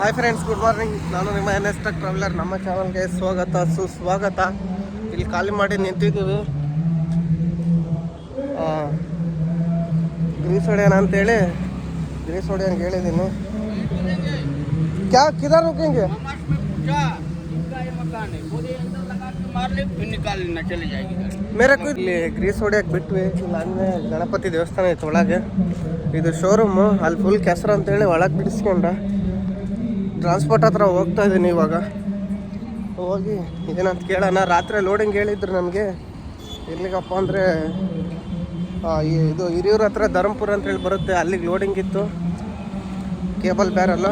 Hi friends good morning ನಾನು ನಿಮ್ಮ N S ಟಕ್ ಟ್ರಾವೆಲರ್ ನಮ್ಮ ಚಾನಲ್ಗೆ ಸ್ವಾಗತ, ಸುಸ್ವಾಗತ. ಇಲ್ಲಿ ಖಾಲಿ ಮಾಡಿ ನಿಂತಿದ್ದೀವಿ. ಗ್ರೀಸ್ ಹೊಡೆಯೋಣ ಅಂತೇಳಿ ಗ್ರೀಸ್ ಹೊಡೆಯೋಂಗೆ ಹೇಳಿದ್ದೀನಿ. ಕ್ಯಾ, ಕಿದಾರ್ ಹೋಗಂಗೆ ಮೇರಕ್ಕೂ ಇಲ್ಲಿ ಗ್ರೀಸ್ ಹೊಡೆಯಕ್ಕೆ ಬಿಟ್ವಿ. ಇಲ್ಲ ಅಂದರೆ ಗಣಪತಿ ದೇವಸ್ಥಾನ ಇತ್ತು ಒಳಗೆ. ಇದು ಶೋರೂಮು ಅಲ್ಲಿ ಫುಲ್ ಕೆಸರು ಅಂತೇಳಿ ಒಳಗೆ ಬಿಡಿಸ್ಕೊಂಡ ಟ್ರಾನ್ಸ್ಪೋರ್ಟ್ ಹತ್ರ ಹೋಗ್ತಾ ಇದ್ದೀನಿ ಇವಾಗ. ಹೋಗಿ ಇದೇನಂತ ಕೇಳೋಣ. ರಾತ್ರಿ ಲೋಡಿಂಗ್ ಹೇಳಿದ್ರು ನನಗೆ ಎಲ್ಲಿಗಪ್ಪ ಅಂದರೆ ಇದು ಹಿರಿಯೂರ ಹತ್ರ ಧರ್ಮಪುರ ಅಂತೇಳಿ ಬರುತ್ತೆ. ಅಲ್ಲಿಗೆ ಲೋಡಿಂಗ್ ಇತ್ತು. ಕೇಬಲ್ ಬ್ಯಾರಲ್ಲ.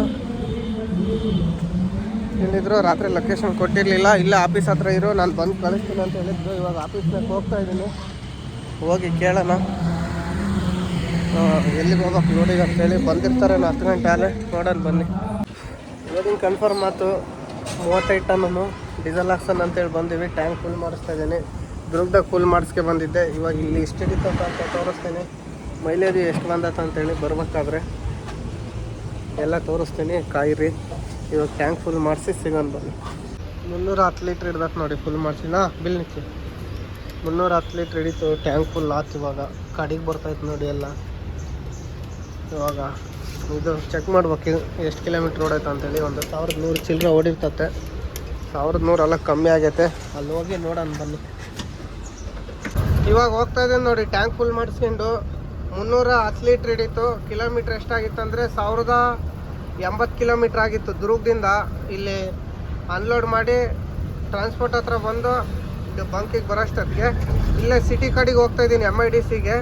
ಹೇಳಿದ್ರು, ರಾತ್ರಿ ಲೊಕೇಶನ್ ಕೊಟ್ಟಿರಲಿಲ್ಲ. ಇಲ್ಲ ಆಫೀಸ್ ಹತ್ರ ಇರೋ, ನಾನು ಬಂದು ಕಳಿಸ್ತೀನಿ ಅಂತ ಹೇಳಿದ್ರು. ಇವಾಗ ಆಫೀಸ್ನಾಗ ಹೋಗ್ತಾ ಇದ್ದೀನಿ. ಹೋಗಿ ಕೇಳೋಣ. ಎಲ್ಲಿಗೆ ಹೋಗ್ಬೇಕು ಲೋಡಿಂಗ್ ಅಂತೇಳಿ ಬಂದಿರ್ತಾರೆ. ಹತ್ತು ಗಂಟೆ ಆಲೆ ನೋಡೋಣ ಬನ್ನಿ. ಲೋಡಿಂಗ್ ಕನ್ಫರ್ಮ್ ಆಯ್ತು ಮೂವತ್ತೈದು ಟನ್ನು ಡೀಸೆಲ್ ಹಾಕ್ಸನ್ ಅಂತೇಳಿ ಬಂದೀವಿ. ಟ್ಯಾಂಕ್ ಫುಲ್ ಮಾಡಿಸ್ತಾ ಇದ್ದೀನಿ. ದುರ್ಗದಾಗ ಫುಲ್ ಮಾಡಿಸ್ಕೆ ಬಂದಿದ್ದೆ. ಇವಾಗ ಇಲ್ಲಿ ಎಷ್ಟು ಹಿಡಿತಂತ ಅಂತ ತೋರಿಸ್ತೀನಿ. ಮೈಲೇಜ್ ಎಷ್ಟು ಬಂದತ್ತ ಅಂತೇಳಿ ಬರ್ಬೇಕಾದ್ರೆ ಎಲ್ಲ ತೋರಿಸ್ತೀನಿ. ಕಾಯಿರಿ. ಇವಾಗ ಟ್ಯಾಂಕ್ ಫುಲ್ ಮಾಡಿಸಿ ಸಿಗೋಣ ಬನ್ನಿ. ಮುನ್ನೂರ ಹತ್ತು ಲೀಟ್ರ್ ಇಡ್ಬೇಕು ನೋಡಿ ಫುಲ್ ಮಾಡಿಸಿನಾ. ಬಿಲ್ ನಿಚ್ಚಿ ಮುನ್ನೂರ ಹತ್ತು ಲೀಟ್ರ್ ಹಿಡಿತು. ಟ್ಯಾಂಕ್ ಫುಲ್ ಆತು ಇವಾಗ. ಕಡಿಗೆ ಬರ್ತೈತೆ ನೋಡಿ ಎಲ್ಲ. ಇವಾಗ ಇದು ಚೆಕ್ ಮಾಡ್ಬೇಕು ಎಷ್ಟು ಕಿಲೋಮೀಟ್ರ್ ಓಡೈತೆ ಅಂತೇಳಿ. ಒಂದು ಸಾವಿರದ ನೂರು ಚಿಲ್ಲರೆ ಓಡಿರ್ತತೆ. ಸಾವಿರದ ನೂರೆಲ್ಲ ಕಮ್ಮಿ ಆಗೈತೆ. ಅಲ್ಲಿ ಹೋಗಿ ನೋಡೋಣ, ಬನ್ನಿ. ಇವಾಗ ಹೋಗ್ತಾ ಇದ್ದೀನಿ ನೋಡಿ ಟ್ಯಾಂಕ್ ಫುಲ್ ಮಾಡಿಸ್ಕೊಂಡು ಮುನ್ನೂರ ಹತ್ತು ಲೀಟ್ರ್ ಹಿಡೀತು. ಕಿಲೋಮೀಟ್ರ್ ಎಷ್ಟಾಗಿತ್ತು ಅಂದರೆ ಸಾವಿರದ ಎಂಬತ್ತು ಕಿಲೋಮೀಟ್ರ್ ಆಗಿತ್ತು ದುರ್ಗದಿಂದ. ಇಲ್ಲಿ ಅನ್ಲೋಡ್ ಮಾಡಿ ಟ್ರಾನ್ಸ್ಪೋರ್ಟ್ ಹತ್ರ ಬಂದು ಬಂಕಿಗೆ ಬರೋಷ್ಟೊತ್ತಿಗೆ. ಇಲ್ಲೇ ಸಿಟಿ ಕಡೆಗೆ ಹೋಗ್ತಾ ಇದ್ದೀನಿ ಎಂ ಐ ಡಿ ಸಿಗೆ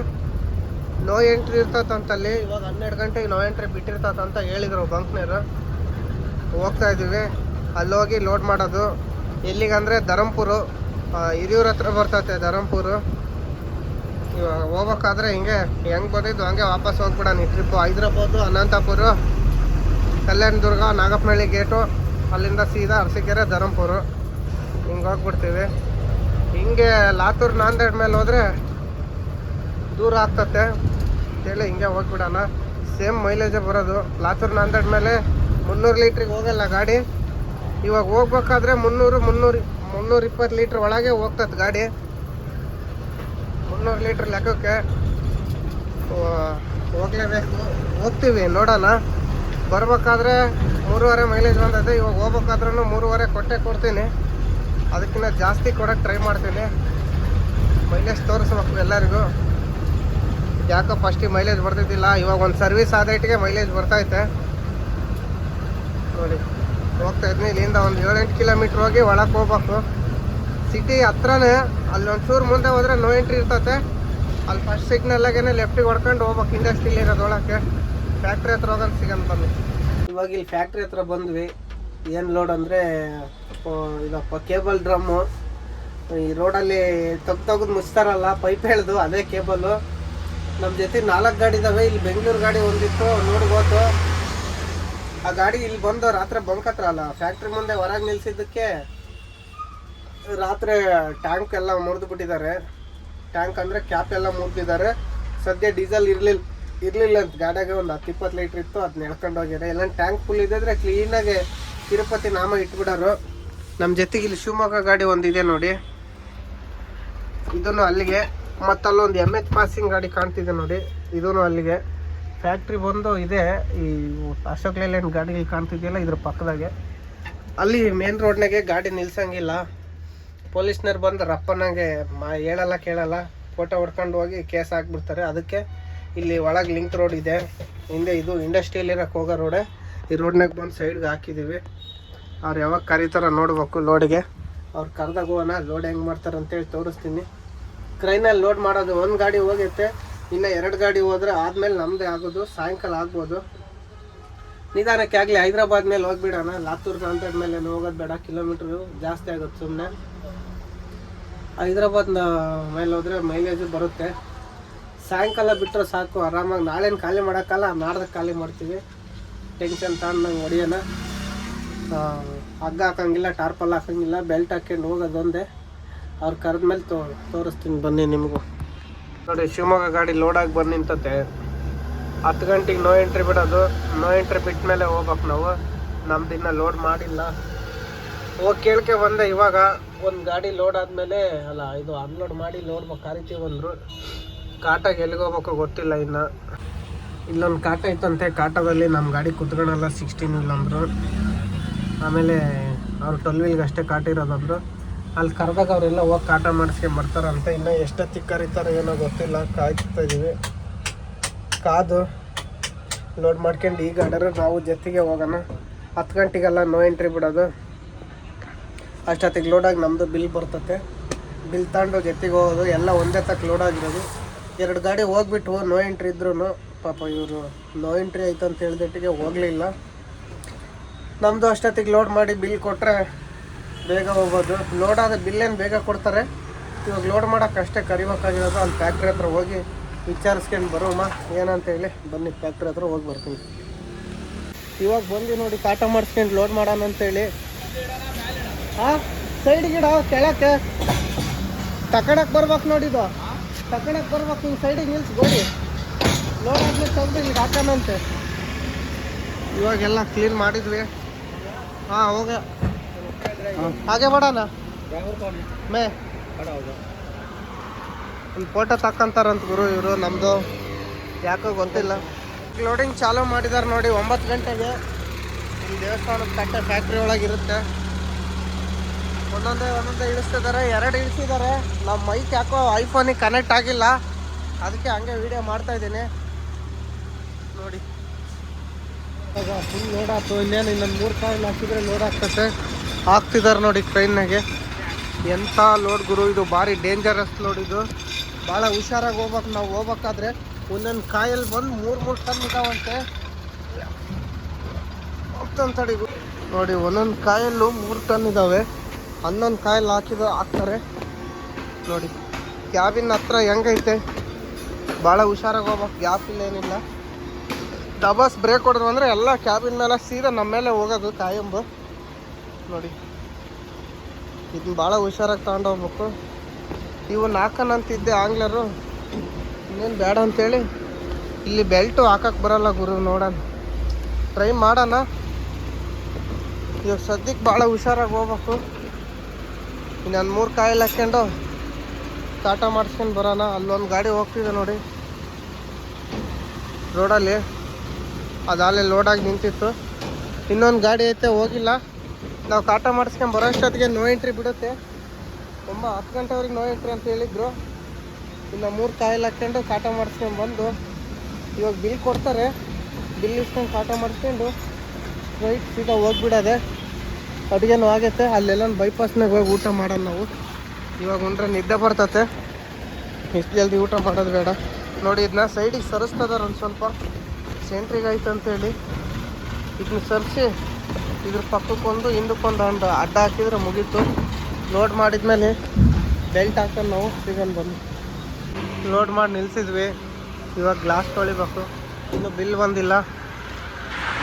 ನೋ ಎಂಟ್ರಿ ಇರ್ತದಂತಲ್ಲಿ, ಇವಾಗ ಹನ್ನೆರಡು ಗಂಟೆಗೆ ನೋ ಎಂಟ್ರಿ ಬಿಟ್ಟಿರ್ತದೆ ಅಂತ ಹೇಳಿದ್ರು ಬಂಕ್ನರ್ ಹೋಗ್ತಾ ಇದ್ದೀವಿ. ಅಲ್ಲಿ ಹೋಗಿ ಲೋಡ್ ಮಾಡೋದು. ಎಲ್ಲಿಗಂದರೆ ಧರಂಪುರು ಹಿರಿಯೂರ ಹತ್ರ ಬರ್ತೈತೆ ಧರಂಪುರು. ಇವಾಗ ಹೋಗ್ಬೇಕಾದ್ರೆ ಹಿಂಗೆ ಹೆಂಗೆ ಬಂದಿದ್ದು ಹಂಗೆ ವಾಪಸ್ ಹೋಗ್ಬಿಡೋಣ. ಈ ಟ್ರಿಪ್ಪು ಹೈದ್ರಾಬಾದು, ಅನಂತಪುರ, ಕಲ್ಯಾಣದುರ್ಗ, ನಾಗಪ್ಪನಹಳ್ಳಿ ಗೇಟು ಅಲ್ಲಿಂದ ಸೀದಾ ಅರಸೀಕೆರೆ, ಧರಂಪುರು. ಹಿಂಗೆ ಹೋಗ್ಬಿಡ್ತೀವಿ. ಹಿಂಗೆ ಲಾತೂರ್ ನಾಂದೇಡ್ ಮೇಲೆ ಹೋದರೆ ದೂರ ಆಗ್ತತೆ. ಅಂತೇಳಿ ಹಿಂಗೆ ಹೋಗ್ಬಿಡೋಣ. ಸೇಮ್ ಮೈಲೇಜೇ ಬರೋದು. ಲಾತೂರ್ ನಾಂದೇಡ್ ಮೇಲೆ ಮುನ್ನೂರು ಲೀಟ್ರಿಗೆ ಹೋಗಲ್ಲ ಗಾಡಿ. ಇವಾಗ ಹೋಗ್ಬೇಕಾದ್ರೆ ಮುನ್ನೂರು ಮುನ್ನೂರು, ಮುನ್ನೂರ ಇಪ್ಪತ್ತು ಲೀಟ್ರ್ ಒಳಗೆ ಹೋಗ್ತದೆ ಗಾಡಿ. ಮುನ್ನೂರು ಲೀಟ್ರ್ ಲೆಕ್ಕಕ್ಕೆ ಹೋಗ್ಲೇಬೇಕು. ಹೋಗ್ತೀವಿ, ನೋಡೋಣ. ಬರ್ಬೇಕಾದ್ರೆ ಮೂರುವರೆ ಮೈಲೇಜ್ ಬಂದೈತೆ. ಇವಾಗ ಹೋಗ್ಬೇಕಾದ್ರೂ ಮೂರುವರೆ ಕೊಟ್ಟೆ ಕೊಡ್ತೀನಿ. ಅದಕ್ಕಿಂತ ಜಾಸ್ತಿ ಕೊಡೋಕ್ಕೆ ಟ್ರೈ ಮಾಡ್ತೀನಿ. ಮೈಲೇಜ್ ತೋರಿಸ್ಬೇಕು ಎಲ್ಲರಿಗೂ. ಯಾಕೋ ಫಸ್ಟಿಗೆ ಮೈಲೇಜ್ ಬರ್ತಿದ್ದಿಲ್ಲ. ಇವಾಗ ಒಂದು ಸರ್ವಿಸ್ ಆದ ಆದೈಟಿಗೆ ಮೈಲೇಜ್ ಬರ್ತೈತೆ ನೋಡಿ, ಹೋಗ್ತಾ ಇದ್ದೀನಿ ಇಲ್ಲಿಂದ ಒಂದು ಏಳೆಂಟು ಕಿಲೋಮೀಟ್ರ್ ಹೋಗಿ ಒಳಗೆ ಹೋಗ್ಬೇಕು. ಸಿಟಿ ಹತ್ರನೇ ಅಲ್ಲಿ ಒಂಚೂರು ಮುಂದೆ ಹೋದ್ರೆ ನೋ ಎಂಟ್ರಿ ಇರ್ತೈತೆ. ಅಲ್ಲಿ ಫಸ್ಟ್ ಸಿಗ್ನಲ್ಲಾಗೇನೆ ಲೆಫ್ಟಿಗೆ ಹೊಡ್ಕೊಂಡು ಹೋಗ್ಬೇಕು ಇಂಡಸ್ಟ್ರಿಲಿ ಇರೋದೊಳಕ್ಕೆ ಫ್ಯಾಕ್ಟ್ರಿ ಹತ್ರ ಹೋಗೋದು ಸಿಗನ್ ಬನ್ನಿ. ಇವಾಗ ಇಲ್ಲಿ ಫ್ಯಾಕ್ಟ್ರಿ ಹತ್ರ ಬಂದ್ವಿ. ಏನು ಲೋಡ್ ಅಂದರೆ ಇದಪ್ಪ ಕೇಬಲ್ ಡ್ರಮ್ಮು ಈ ರೋಡಲ್ಲಿ ತೆಗ್ದು ತೆಗ್ದು ಮುಚ್ತಾರಲ್ಲ ಪೈಪ್ ಹೇಳ್ದು ಅದೇ ಕೇಬಲು ನಮ್ಮ ಜೊತೆ ನಾಲ್ಕು ಗಾಡಿ ಇದ್ದಾವೆ ಇಲ್ಲಿ ಬೆಂಗಳೂರು ಗಾಡಿ ಒಂದಿತ್ತು ನೋಡ್ಬೋದು ಆ ಗಾಡಿ ಇಲ್ಲಿ ಬಂದು ರಾತ್ರಿ ಬಂಕ್ ಹತ್ರ ಅಲ್ಲ ಫ್ಯಾಕ್ಟ್ರಿ ಮುಂದೆ ಹೊರಗೆ ನಿಲ್ಸಿದ್ದಕ್ಕೆ ರಾತ್ರಿ ಟ್ಯಾಂಕ್ ಎಲ್ಲ ಮುರಿದು ಬಿಟ್ಟಿದ್ದಾರೆ ಟ್ಯಾಂಕ್ ಅಂದರೆ ಕ್ಯಾಪ್ ಎಲ್ಲ ಮುರಿದಿದ್ದಾರೆ. ಸದ್ಯ ಡೀಸೆಲ್ ಇರಲಿಲ್ಲ ಇರಲಿಲ್ಲ ಅಂತ. ಗಾಡಿಯಾಗೆ ಒಂದು ಹತ್ತು ಇಪ್ಪತ್ತು ಲೀಟ್ರ್ ಇತ್ತು ಅದನ್ನ ಎಳ್ಕೊಂಡು ಹೋಗ್ಯಾರೆ ಎಲ್ಲ ಟ್ಯಾಂಕ್ ಫುಲ್ ಇದ್ದಿದ್ರೆ ಕ್ಲೀನಾಗೆ ತಿರುಪತಿ ನಾಮ ಇಟ್ಬಿಡೋರು. ನಮ್ಮ ಜೊತೆಗೆ ಇಲ್ಲಿ ಶಿವಮೊಗ್ಗ ಗಾಡಿ ಒಂದಿದೆ ನೋಡಿ. ಇದನ್ನು ಅಲ್ಲಿಗೆ ಮತ್ತು ಅಲ್ಲೊಂದು ಎಂ ಎಚ್ ಪಾಸಿಂಗ್ ಗಾಡಿ ಕಾಣ್ತಿದೆ ನೋಡಿ. ಇದೂ ಅಲ್ಲಿಗೆ. ಫ್ಯಾಕ್ಟ್ರಿ ಬಂದು ಇದೆ. ಈ ಅಶೋಕ್ ಲೇಲ್ಯಾಂಡ್ ಗಾಡಿ ಕಾಣ್ತಿದೆಯಲ್ಲ ಇದ್ರ ಪಕ್ಕದಾಗೆ. ಅಲ್ಲಿ ಮೇನ್ ರೋಡ್ನಾಗೆ ಗಾಡಿ ನಿಲ್ಸಂಗಿಲ್ಲ. ಪೊಲೀಸ್ನವ್ರು ಬಂದು ರಪ್ಪನಾಗೆ ಮಾ ಹೇಳಲ್ಲ, ಕೇಳಲ್ಲ. ಫೋಟೋ ಹೊಡ್ಕೊಂಡು ಹೋಗಿ ಕೇಸ್ ಹಾಕ್ಬಿಡ್ತಾರೆ. ಅದಕ್ಕೆ ಇಲ್ಲಿ ಒಳಗೆ ಲಿಂಕ್ ರೋಡ್ ಇದೆ. ಹಿಂದೆ ಇದು ಇಂಡಸ್ಟ್ರಿಯಲ್ ಇರೋಕೆ ಹೋಗೋ ರೋಡೆ ಈ ರೋಡ್ನಾಗೆ ಬಂದು ಸೈಡ್ಗೆ ಹಾಕಿದ್ದೀವಿ ಅವ್ರು ಯಾವಾಗ ಕರೀತಾರ ನೋಡ್ಬೇಕು ಲೋಡ್ಗೆ ಅವ್ರು ಕರೆದಾಗ ಹೋಗೋಣ. ಲೋಡ್ ಹೆಂಗೆ ಮಾಡ್ತಾರೆ ಅಂತೇಳಿ ತೋರಿಸ್ತೀನಿ. ಕ್ರೈನಲ್ಲಿ ಲೋಡ್ ಮಾಡೋದು ಒಂದು ಗಾಡಿ ಹೋಗೈತೆ, ಇನ್ನು ಎರಡು ಗಾಡಿ ಹೋದ್ರೆ ಆದಮೇಲೆ ನಮ್ಮದೇ ಆಗೋದು, ಸಾಯಂಕಾಲ ಆಗ್ಬೋದು. ನಿಧಾನಕ್ಕೆ ಆಗಲಿ, ಹೈದ್ರಾಬಾದ್ ಮೇಲೆ ಹೋಗ್ಬಿಡೋಣ. ಲಾತೂರ್ ನಾಂದೇಡ್ ಮೇಲೆ ಹೋಗೋದು ಬೇಡ, ಕಿಲೋಮೀಟ್ರು ಜಾಸ್ತಿ ಆಗುತ್ತೆ ಸುಮ್ಮನೆ ಹೈದ್ರಾಬಾದ್ ಮೇಲೆ ಹೋದ್ರೆ ಮೈಲೇಜು ಬರುತ್ತೆ. ಸಾಯಂಕಾಲ ಬಿಟ್ಟರೆ ಸಾಕು, ಆರಾಮಾಗಿ ನಾಳೇನು ಖಾಲಿ ಮಾಡೋಕ್ಕಲ್ಲ ನಾಡ್ದ ಖಾಲಿ ಮಾಡ್ತೀವಿ. ಟೆನ್ಷನ್ ತಗೊಂಡಂಗೆ ಹೊಡಿಯೋಣ. ಹಗ್ಗ ಹಾಕೋಂಗಿಲ್ಲ, ಟಾರ್ಪಲ್ ಹಾಕಂಗಿಲ್ಲ, ಬೆಲ್ಟ್ ಹಾಕ್ಕೊಂಡು ಹೋಗೋದೊಂದೇ. ಅವ್ರು ಕರೆದ್ಮೇಲೆ ತೋ, ತೋರಿಸ್ತೀನಿ ಬನ್ನಿ ನಿಮಗೂ. ನೋಡಿ, ಶಿವಮೊಗ್ಗ ಗಾಡಿ ಲೋಡಾಗಿ ಬಂದು ನಿಂತತೆ. ಹತ್ತು ಗಂಟೆಗೆ ನೋ ಎಂಟ್ರಿ ಬಿಡೋದು. ನೋ ಎಂಟ್ರಿ ಬಿಟ್ಟ ಮೇಲೆ ಹೋಗ್ಬೇಕು ನಾವು. ನಮ್ದು ಇನ್ನೂ ಲೋಡ್ ಮಾಡಿಲ್ಲ. ಹೋಗಿ ಕೇಳ್ಕೆ ಬಂದೆ. ಇವಾಗ ಒಂದು ಗಾಡಿ ಲೋಡ್ ಆದಮೇಲೆ, ಅಲ್ಲ, ಇದು ಅನ್ಲೋಡ್ ಮಾಡಿ ಲೋಡ್ ಕರಿತೀವಿ ಬಂದರು. ಕಾಟಾಗಿ ಎಲ್ಲಿಗೆ ಹೋಗ್ಬೇಕು ಗೊತ್ತಿಲ್ಲ ಇನ್ನು. ಇಲ್ಲೊಂದು ಕಾಟ ಇತ್ತಂತೆ. ಕಾಟದಲ್ಲಿ ನಮ್ಮ ಗಾಡಿ ಕುತ್ಕೊಳಲ್ಲ ಸಿಕ್ಸ್ಟೀನ್ ಇಲ್ಲ ಅಂದರು. ಆಮೇಲೆ ಅವ್ರು ಟ್ವೆಲ್ ವೀಲ್ಗೆ ಅಷ್ಟೇ ಕಾಟ ಇರೋದಂದ್ರು. ಅಲ್ಲಿ ಕರೆದಾಗ ಅವರೆಲ್ಲ ಹೋಗಿ ಕಾಟ ಮಾಡಿಸ್ಕೊಂಡ್ ಬರ್ತಾರಂತೆ. ಇನ್ನು ಎಷ್ಟೊತ್ತಿಗೆ ಕರೀತಾರೆ ಏನೋ ಗೊತ್ತಿಲ್ಲ, ಕಾಯ್ತಾ ಇದ್ದೀವಿ ಕಾದು ಲೋಡ್ ಮಾಡ್ಕೊಂಡು ಈಗ ಆಡೋರು ನಾವು ಜೊತೆಗೆ ಹೋಗೋಣ. ಹತ್ತು ಗಂಟೆಗೆಲ್ಲ ನೋ ಎಂಟ್ರಿ ಬಿಡೋದು. ಅಷ್ಟೊತ್ತಿಗೆ ಲೋಡಾಗಿ ನಮ್ಮದು ಬಿಲ್ ಬರ್ತತೆ. ಬಿಲ್ ತಗೊಂಡು ಜೊತೆಗೆ ಹೋಗೋದು. ಎಲ್ಲ ಒಂದೇ ತಕ್ಕ ಲೋಡ್ ಆಗಿರೋದು. ಎರಡು ಗಾಡಿ ಹೋಗ್ಬಿಟ್ಟು ನೋ ಎಂಟ್ರಿ ಇದ್ರೂ ಪಾಪ ಇವರು ನೋ ಎಂಟ್ರಿ ಆಯ್ತು ಅಂತ ಹೇಳಿದಟ್ಟಿಗೆ ಹೋಗಲಿಲ್ಲ. ನಮ್ಮದು ಅಷ್ಟೊತ್ತಿಗೆ ಲೋಡ್ ಮಾಡಿ ಬಿಲ್ ಕೊಟ್ಟರೆ ಬೇಗ ಹೋಗೋದು. ಲೋಡ್ ಆದ ಬಿಲ್ಲೇನು ಬೇಗ ಕೊಡ್ತಾರೆ? ಇವಾಗ ಲೋಡ್ ಮಾಡೋಕೆ ಅಷ್ಟೇ ಕರಿಬೇಕಾಗಿರೋದು. ಅಲ್ಲಿ ಫ್ಯಾಕ್ಟ್ರಿ ಹತ್ರ ಹೋಗಿ ವಿಚಾರಿಸ್ಕೊಂಡು ಬರೋಮ್ಮ ಏನಂತ ಹೇಳಿ ಬನ್ನಿ ಫ್ಯಾಕ್ಟ್ರಿ ಹತ್ರ ಹೋಗಿ ಬರ್ತೀನಿ. ಇವಾಗ ಬಂದು ನೋಡಿ ಕಾಟ ಮಾಡಿಸ್ಕೊಂಡು ಲೋಡ್ ಮಾಡೋಣ ಅಂತೇಳಿ ಹಾಂ ಸೈಡ್ ಗಿಡ ಕೆಳಕ್ಕೆ. ತಕಡಕ್ಕೆ ಬರ್ಬೇಕು ನೋಡಿದು ತಕಡಕ್ಕೆ ಬರ್ಬೇಕು, ಹಿಂಗೆ ಸೈಡಿಗೆ ನಿಲ್ಸಿ ಗೋಡಿ. ಲೋಡ್ ಆದ್ಮೇಲೆ ತಂದು ಇಲ್ಲಿ ಹಾಕೋಣಂತೆ ಇವಾಗೆಲ್ಲ ಕ್ಲೀನ್ ಮಾಡಿದ್ವಿ. ಹಾಂ ಹೋಗ. ಹಾಗೆ ಮಾಡೋಣ? ಮೇ. ಒಂದು ಫೋಟೋ ತಕ್ಕಂತಾರಂತ ಗುರು ಇವರು ನಮ್ಮದು ಯಾಕೋ ಗೊತ್ತಿಲ್ಲ. ಲೋಡಿಂಗ್ ಚಾಲು ಮಾಡಿದಾರೆ ನೋಡಿ ಒಂಬತ್ತು ಗಂಟೆಗೆ. ಈ ದೇವಸ್ಥಾನದ ಕಟ್ಟೆ ಫ್ಯಾಕ್ಟ್ರಿ ಒಳಗಿರುತ್ತೆ ಒಂದೊಂದೇ ಒಂದೊಂದೇ ಇಳಿಸ್ತಿದ್ದಾರೆ ಎರಡು ಇಳಿಸಿದ್ದಾರೆ ನಮ್ಮ ಮೈಕ್ ಯಾಕೋ ಐಫೋನಿಗೆ ಕನೆಕ್ಟ್ ಆಗಿಲ್ಲ. ಅದಕ್ಕೆ ಹಂಗೆ ವಿಡಿಯೋ ಮಾಡ್ತಾ ಇದ್ದೀನಿ. ನೋಡಿ. ಫುಲ್ ಲೋಡ್ ಆಯ್ತು ಇನ್ನೇನು ಇನ್ನೊಂದು ಮೂರು ಕಾಯಿಲ್ ಹಾಕಿದ್ರೆ ಲೋಡ್ ಆಗ್ತತೆ. ಹಾಕ್ತಿದ್ದಾರೆ ನೋಡಿ ಟ್ರೈನ್ನಾಗೆ ಎಂಥ ಲೋಡ್ ಗುರು, ಇದು ಭಾರಿ ಡೇಂಜರಸ್ ಲೋಡ್ ಇದು. ಭಾಳ ಹುಷಾರಾಗಿ ಹೋಗ್ಬೇಕು. ನಾವು ಹೋಗ್ಬೇಕಾದ್ರೆ ಒಂದೊಂದು ಕಾಯಲ್ಲಿ ಬಂದು ಮೂರು ಮೂರು ಟನ್ ಇದಾವಂತೆ. ಹೋಗ್ತಂತಡಿ ನೋಡಿ, ಒಂದೊಂದು ಕಾಯಲ್ಲು ಮೂರು ಟನ್ ಇದ್ದಾವೆ ಹನ್ನೊಂದು ಕಾಯಲ್ಲಿ ಹಾಕಿದ, ಹಾಕ್ತಾರೆ. ನೋಡಿ, ಕ್ಯಾಬಿನ್ ಹತ್ರ ಹೆಂಗೈತೆ? ಭಾಳ ಹುಷಾರಾಗಿ ಹೋಗ್ಬೇಕು. ಗ್ಯಾಪ್ ಇಲ್ಲ ಏನಿಲ್ಲ. ಡಬಾಸ್ ಬ್ರೇಕ್ ಹೊಡೆದ್ರು ಅಂದರೆ ಎಲ್ಲ ಕ್ಯಾಬಿನ್ ಮೇಲೆ ಸೀದಾ ನಮ್ಮ ಮೇಲೆ ಹೋಗೋದು ಕಾಯಂಬು. ನೋಡಿ. ಇದನ್ನ ಭಾಳ ಹುಷಾರಾಗಿ ತಗೊಂಡು ಹೋಗ್ಬೇಕು. ಇವು ನಾಲ್ಕನಂತಿದ್ದೆ ಆಂಗ್ಲರು. ಇನ್ನೇನು ಬೇಡ ಅಂತೇಳಿ. ಇಲ್ಲಿ ಬೆಲ್ಟು ಹಾಕಕ್ಕೆ ಬರಲ್ಲ ಗುರು, ನೋಡೋಣ. ಟ್ರೈ ಮಾಡೋಣ. ಇವಾಗ ಸದ್ಯಕ್ಕೆ ಭಾಳ ಹುಷಾರಾಗಿ ಹೋಗ್ಬೇಕು. ಇನ್ನೊಂದು ಮೂರು ಕಾಯಿಲೆ ಹಾಕ್ಕೊಂಡು ಟಾಟ ಮಾಡಿಸ್ಕೊಂಡು ಬರೋಣ. ಅಲ್ಲೊಂದು ಗಾಡಿ ಹೋಗ್ತಿದೆ ನೋಡಿ. ರೋಡಲ್ಲಿ ಅದಾಲೆ ಲೋಡಾಗಿ ನಿಂತಿತ್ತು. ಇನ್ನೊಂದು ಗಾಡಿ ಐತೆ, ಹೋಗಿಲ್ಲ. ನಾವು ಕಾಟ ಮಾಡಿಸ್ಕೊಂಡು ಬರೋ ಅಷ್ಟೊತ್ತಿಗೆ ನೋ ಎಂಟ್ರಿ ಬಿಡುತ್ತೆ. ತುಂಬ ಹತ್ತು ಗಂಟೆವರೆಗೆ ನೋ ಎಂಟ್ರಿ ಅಂತ ಹೇಳಿದ್ರು. ಇನ್ನು ಮೂರು ಕಾಯಿಲ್ ಹಾಕ್ಕೊಂಡು ಕಾಟ ಮಾಡಿಸ್ಕೊಂಡು ಬಂದು, ಇವಾಗ ಬಿಲ್ ಕೊಡ್ತಾರೆ. ಬಿಲ್ ಇಸ್ಕೊಂಡು ಕಾಟ ಮಾಡಿಸ್ಕೊಂಡು ರೈಟ್ ಸೀದಾ ಹೋಗ್ಬಿಡೋದೆ. ಅಡುಗೆನೂ ಆಗುತ್ತೆ ಅಲ್ಲೆಲ್ಲ ಬೈಪಾಸ್ನಾಗ ಹೋಗಿ ಊಟ ಮಾಡೋಣ ನಾವು. ಇವಾಗ ಉಂಡ್ರೆ ನಿದ್ದೆ ಬರ್ತತೆ. ಇಷ್ಟು ಜಲ್ದಿ ಊಟ ಮಾಡೋದು ಬೇಡ. ನೋಡಿ ಇದನ್ನ ಸೈಡಿಗೆ ಸರಿಸ್ತದಾರ ಒಂದು ಸ್ವಲ್ಪ. ಸೆಂಟ್ರಿಗೆ ಆಯ್ತು ಅಂತೇಳಿ ಇದನ್ನ ಸರಿಸಿ. ಇದ್ರ ಪಕ್ಕಕ್ಕೊಂದು, ಹಿಂದಕ್ಕೊಂದು ಒಂದು ಅಡ್ಡ ಹಾಕಿದ್ರೆ ಮುಗೀತು. ಲೋಡ್ ಮಾಡಿದ್ಮೇಲೆ ಬೆಲ್ಟ್ ಹಾಕೊಂಡು ನಾವು ಸೀಸನ್ ಬಂದು ಲೋಡ್ ಮಾಡಿ ನಿಲ್ಸಿದ್ವಿ. ಇವಾಗ ಗ್ಲಾಸ್ ತೊಳಿಬೇಕು. ಇನ್ನು ಬಿಲ್ ಬಂದಿಲ್ಲ.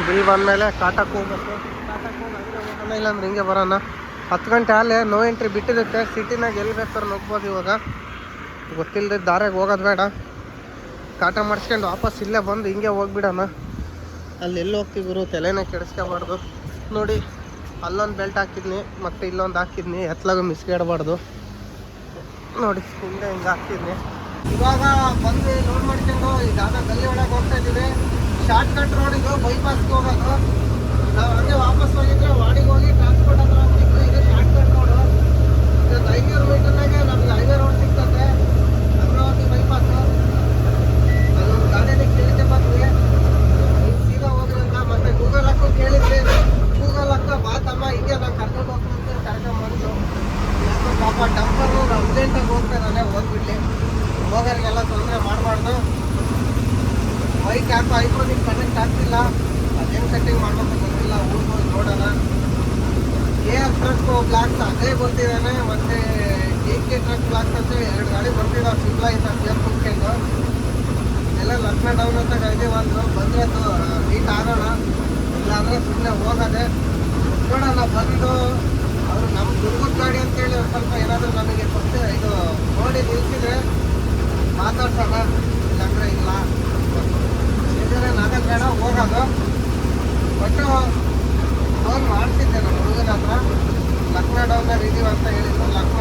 ಬಿಲ್ ಬಂದಮೇಲೆ ಕಾಟಕ್ಕೆ ಹೋಗ್ಬೇಕು ಕಾಟಕ್ಕೆ ಹೋಗಿ ಇಲ್ಲಾಂದ್ರೆ ಹಿಂಗೆ ಬರೋಣ. ಹತ್ತು ಗಂಟೆ ಅಲ್ಲೇ ನೋ ಎಂಟ್ರಿ ಬಿಟ್ಟಿರುತ್ತೆ ಸಿಟಿನಾಗ ಎಲ್ಲಿ ಬೇಕಾದ್ರೆ ನುಗ್ಬೋದು ಇವಾಗ. ಗೊತ್ತಿಲ್ಲದೆ ದಾರಿಗೆ ಹೋಗೋದು ಬೇಡ. ಕಾಟ ಮಾಡಿಸ್ಕೊಂಡು ವಾಪಸ್ ಇಲ್ಲೇ ಬಂದು ಹಿಂಗೆ ಹೋಗ್ಬಿಡೋಣ. ಅಲ್ಲಿ ಎಲ್ಲಿ ಹೋಗ್ತೀವಿ ತಲೆನೇ ಕೆಡಿಸ್ಕೋಬಾರ್ದು. ನೋಡಿ, ಅಲ್ಲೊಂದು ಬೆಲ್ಟ್ ಹಾಕಿದ್ನಿ, ಮತ್ತು ಇಲ್ಲೊಂದು ಹಾಕಿದ್ನಿ. ಎತ್ಲಾಗ ಮಿಸ್ಗಿಡಬಾರ್ದು ನೋಡಿ ಹಿಂಗೆ ಹಿಂಗೆ ಹಾಕ್ತಿದ್ನಿ ಇವಾಗ ಬಂದು ಲೋಡ್ ಮಾಡ್ಕೊಂಡು ಇದಾದ ಗಲ್ಲಿ ಒಳಗೆ ಹೋಗ್ತಾ ಇದ್ದೀವಿ. ಶಾರ್ಟ್ ಕಟ್ ರೋಡ್ ಬೈಪಾಸ್ಗೆ ಹೋಗೋದು. ನಾವು ಹಂಗೆ ವಾಪಸ್ ಹೋಗಿದ್ರೆ ವಾಡಿಗೆ ಹೋಗಿ ಟ್ರಾನ್ಸ್ಪೋರ್ಟ್ ಹತ್ರ ಹೋಗ್ತಿದ್ವಿ ಇದು ಶಾರ್ಟ್ ಕಟ್ ರೋಡು ಇದು ಐನೂರು ಮೀಟರ್ನಾಗೆ ನಮ್ಗೆ ಹೈವೇ ರೋಡ್ ಸಿಗ್ತದೆ ಅಮರಾವತಿ ಬೈಪಾಸು ಅದೊಂದು ಗಾಡಿಯಲ್ಲಿ ಕೇಳಿದ್ದೆ ಬಂದ್ವಿ ನೀವು ಸೀದಾ ಹೋಗ್ರಿ ಅಂತ ಮತ್ತೆ ಗೂಗಲ್ ಹಾಕೋ ಕೇಳಿದ್ವಿ ಗೂಗಲ್ ಹಾಕ ಬಾ ತಮ್ಮ ಹಿಂಗೆ ನಾನು ಕರ್ಕೊಂಡು ಹೋಗ್ತೀನಿ ಅಂತ ಕರ್ಕೊಂಡು ಬಂದು ಯಾಕೋ ಪಾಪ ಟಂಪರು ಅರ್ಜೆಂಟಾಗಿ ಹೋಗ್ತಾನೆ ಹೋಗ್ಬಿಡ್ಲಿ ಹೋಗೋರಿಗೆಲ್ಲ ತೊಂದರೆ ಮಾಡಬಾರ್ದು. ಬೈಕ್ ಯಾಕೋ ನಿಮ್ಗೆ ಕನೆಕ್ಟ್ ಆಗ್ತಿಲ್ಲ ಅದೇನು ಸೆಟ್ಟಿಂಗ್ ಮಾಡ್ಬೇಕು ಗೊತ್ತಿಲ್ಲ ಊರ್ಗೋಗಿ ನೋಡೋಣ. ಎ ಆರ್ ಟ್ರಕ್ ಬ್ಲಾಕ್ಸ್ ಅದೇ ಬರ್ತಿದ್ದಾನೆ ಮತ್ತೆ ಕೆ ಕೆ ಟ್ರಕ್ ಬ್ಲಾಕ್ಸ್ ಅಂತ ಎರಡು ಗಾಡಿ ಬರ್ತಿದ್ದಾವೆ ಸಿಗ್ಲಾ ಇದ್ದ ಸೇರ್ ಕುತ್ಕೊಂಡು. ಎಲ್ಲ ಲಕ್ನ ಡೌನ್ ಅಂತ ಗಾಡಿ ಬಂದರು. ಬಂದರೆ ಮೀಟ್ ಆಗೋಣ. ಇಲ್ಲಾಂದರೆ ಸುಮ್ಮನೆ ಹೋಗೋದೆ. ನೋಡೋಣ, ಬಂದು ಅವರು ನಮ್ಮ ದುರ್ಗದ ಗಾಡಿ ಅಂತೇಳಿ ಒಂದು ಸ್ವಲ್ಪ ಏನಾದರೂ ನಮಗೆ ಕೊಟ್ಟು ಇದು ನೋಡಿ ನಿಲ್ಸಿದ್ರೆ ಮಾತಾಡ್ಸೋಣ ಇಲ್ಲಾಂದರೆ ಇಲ್ಲ. ಬೇಜಾರ ಬೇಡ, ಹೋಗೋದು. ಒಟ್ಟು ಫೋನ್ ಮಾಡ್ತಿದ್ದೆ ನಮ್ಮ ಹುಡುಗನ ಹತ್ರ. ರೀ ಇದೀವಿ ಅಂತ ಹೇಳಿದ್ರು. ಲಕ್ನ